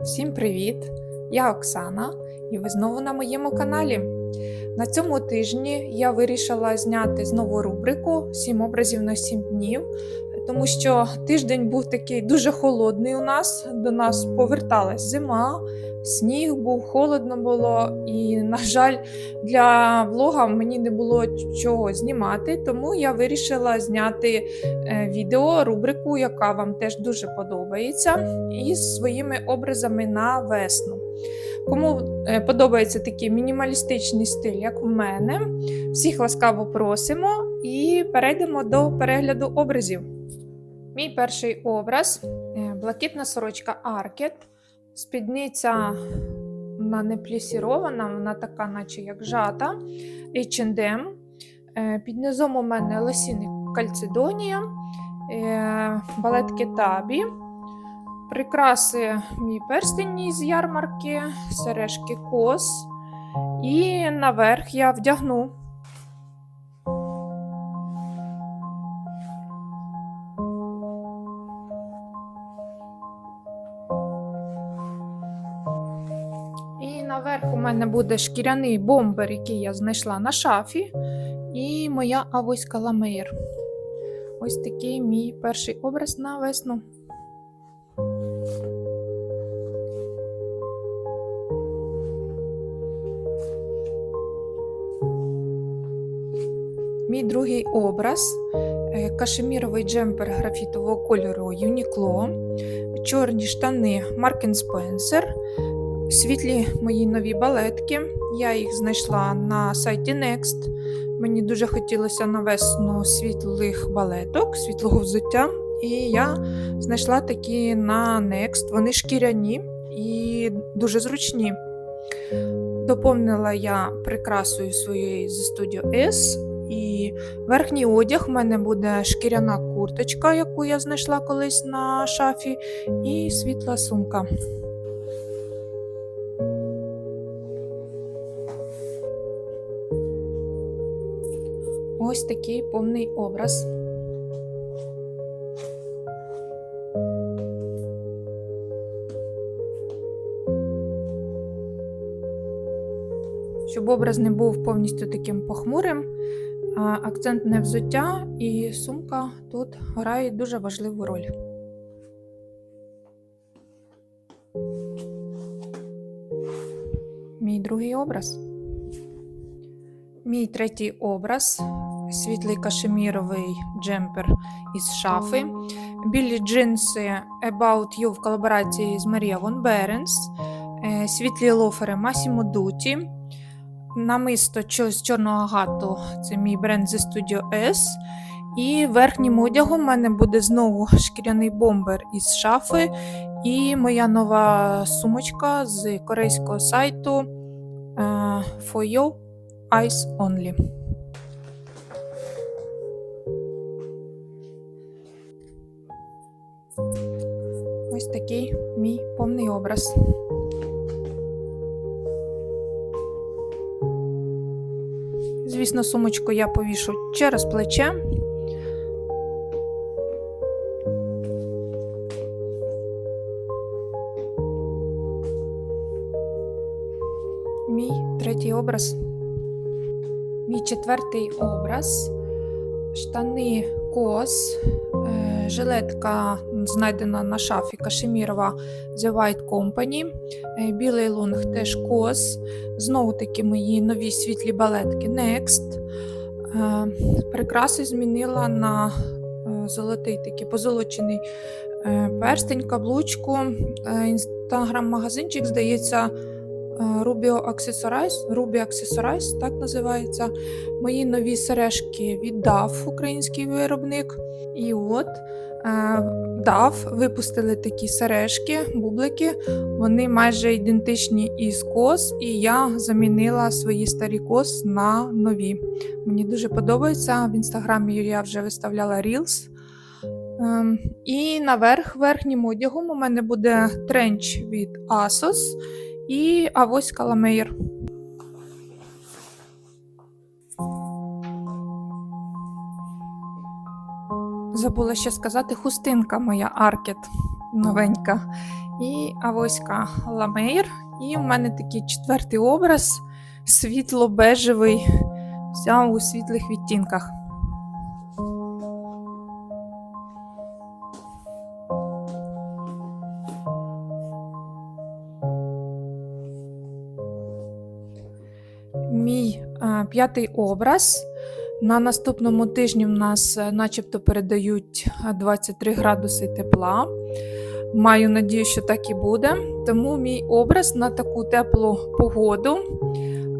Всім привіт! Я Оксана, і ви знову на моєму каналі. На цьому тижні я вирішила зняти знову рубрику «7 образів на 7 днів, тому що тиждень був такий дуже холодний у нас. До нас поверталась зима, сніг був, холодно було, і, на жаль, для влога мені не було чого знімати, тому я вирішила зняти е, відео, рубрику, яка вам теж дуже подобається, із своїми образами на весну. Кому е, подобається такий мінімалістичний стиль, як в мене, всіх ласкаво просимо і перейдемо до перегляду образів. Мій перший образ е, блакитна сорочка Аркет, спідниця вона не плісірована, вона така, наче як жата, H&M. Під низом у мене лосіни Кальцедонія, е, балетки Табі. Прикраси мій перстень з ярмарки, сережки кос. І наверх я вдягну. Наверх у мене буде шкіряний бомбер, який я знайшла на шафі, і моя авоська ламейр. Ось такий мій перший образ на весну. Мій другий образ е, кашеміровий джемпер графітового кольору Uniqlo, чорні штани Mark Spencer, світлі мої нові балетки. Я їх знайшла на сайті Next. Мені дуже хотілося на весну світлих балеток, світлого взуття. І я знайшла такі на Next. Вони шкіряні і дуже зручні. Доповнила я прикрасою своєї з Studio S. І верхній одяг в мене буде шкіряна курточка, яку я знайшла колись на шафі, і світла сумка. Ось такий повний образ. Щоб образ не був повністю таким похмурим, акцентне взуття і сумка тут грають дуже важливу роль. Мій другий образ. Мій третій образ світлий кашеміровий джемпер із шафи. Білі джинси About You в колаборації з Марія Вон Беренс, е, світлі лофери Massimo Dutti, намисто з чорного агату, це мій бренд зі Studio S. І верхнім одягом у мене буде знову шкіряний бомбер із шафи. І моя нова сумочка з корейського сайту е, For You Eyes Only. Ось такий мій повний образ. Звісно, сумочку я повішу через плече. Мій третій образ. Мій четвертий образ. Штани кос, е, жилетка знайдена на шафі Кашемірова The White Company, е, білий лонг теж кос. Знову таки мої нові світлі балетки Next. Е, Прикраси змінила на золотий такий позолочений перстень, каблучку. Інстаграм-магазинчик, здається, Rubio Accessorize, Ruby Accessorize, так називається. Мої нові сережки віддав український виробник. І от DAF випустили такі сережки, бублики. Вони майже ідентичні із кос, і я замінила свої старі кос на нові. Мені дуже подобається. В інстаграмі я вже виставляла Reels. Ем, І наверх верхнім одягом у мене буде тренч від Asos і авоська Ламейр. Забула ще сказати хустинка моя Аркет. новенька. І авоська ламейр. І у мене такий четвертий образ світло-бежевий, вся у світлих відтінках. Мій е, п'ятий образ. На наступному тижні в нас е, начебто передають е, 23 градуси тепла. Маю надію, що так і буде. Тому мій образ на таку теплу погоду.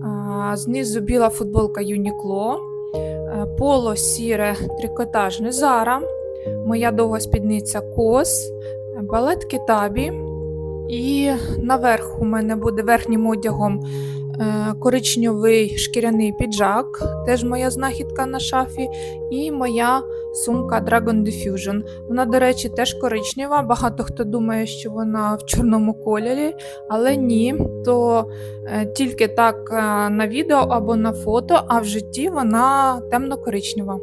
А, Знизу біла футболка Юнікло, е, поло сіре трикотажне Зара, моя довга спідниця Кос, е, балетки Табі. І наверх у мене буде верхнім одягом е, коричневий шкіряний піджак, теж моя знахідка на шафі, і моя сумка Dragon Diffusion. Вона, до речі, теж коричнева. Багато хто думає, що вона в чорному кольорі, але ні, то е, тільки так е, на відео або на фото, а в житті вона темно-коричнева.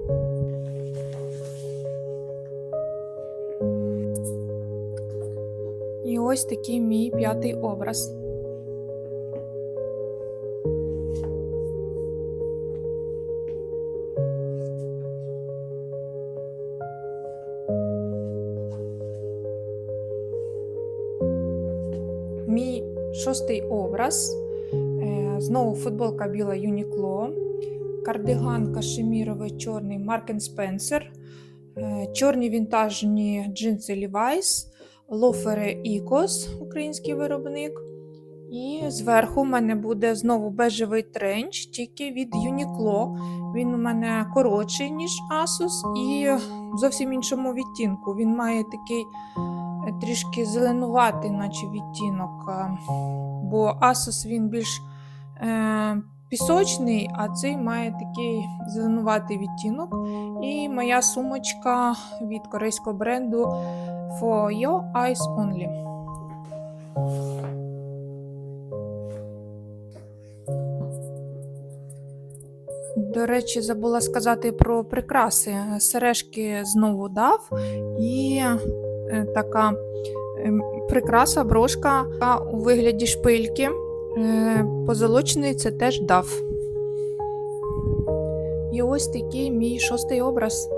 І ось такий мій п'ятий образ. Шостий образ. Е, Знову футболка біла Юнікло, кардиган кашеміровий чорний Mark Spencer, е, чорні вінтажні джинси Levi's, лофери Ecos, український виробник. І зверху в мене буде знову бежевий тренч, тільки від Uniqlo. Він у мене коротший, ніж Asus, і в зовсім іншому відтінку. Він має такий трішки зеленуватий, наче відтінок. е, Бо Asus він більш е, пісочний, а цей має такий зеленуватий відтінок. І моя сумочка від корейського бренду For Your Eyes Only. До речі, забула сказати про прикраси. Сережки знову дав, і така ем, прикраса, брошка у вигляді шпильки. Е, Позолочений це теж дав. І ось такий мій шостий образ.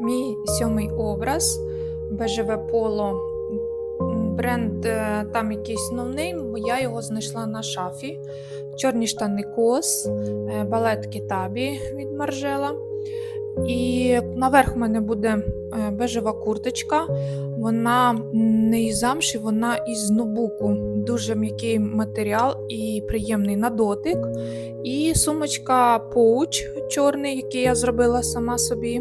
Мій сьомий образ бежеве поло. Бренд е, там якийсь новнейм, бо я його знайшла на шафі. Чорні штани кос, е, балетки табі від Маржела. І наверх в мене буде е, бежева курточка. Вона не із замші, вона із нобуку. Дуже м'який матеріал і приємний на дотик. І сумочка поуч чорний, який я зробила сама собі.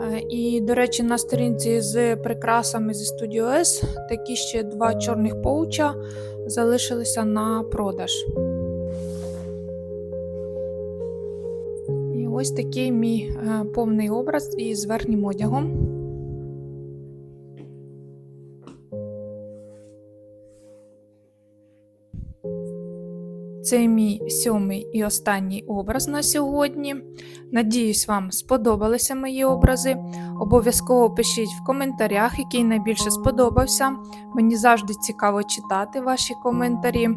Е, І, до речі, на сторінці з прикрасами зі Studio S такі ще два чорних поуча залишилися на продаж. І ось такий мій е, повний образ із верхнім одягом. Це мій сьомий і останній образ на сьогодні. Надіюсь, вам сподобалися мої образи. Обов'язково пишіть в коментарях, який найбільше сподобався. Мені завжди цікаво читати ваші коментарі.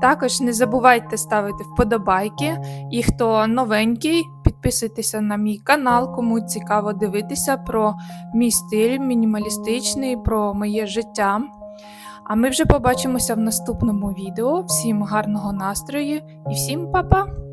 Також не забувайте ставити вподобайки. І хто новенький, підписуйтеся на мій канал, кому цікаво дивитися про мій стиль мінімалістичний, про моє життя. А ми вже побачимося в наступному відео. Всім гарного настрою і всім па-па!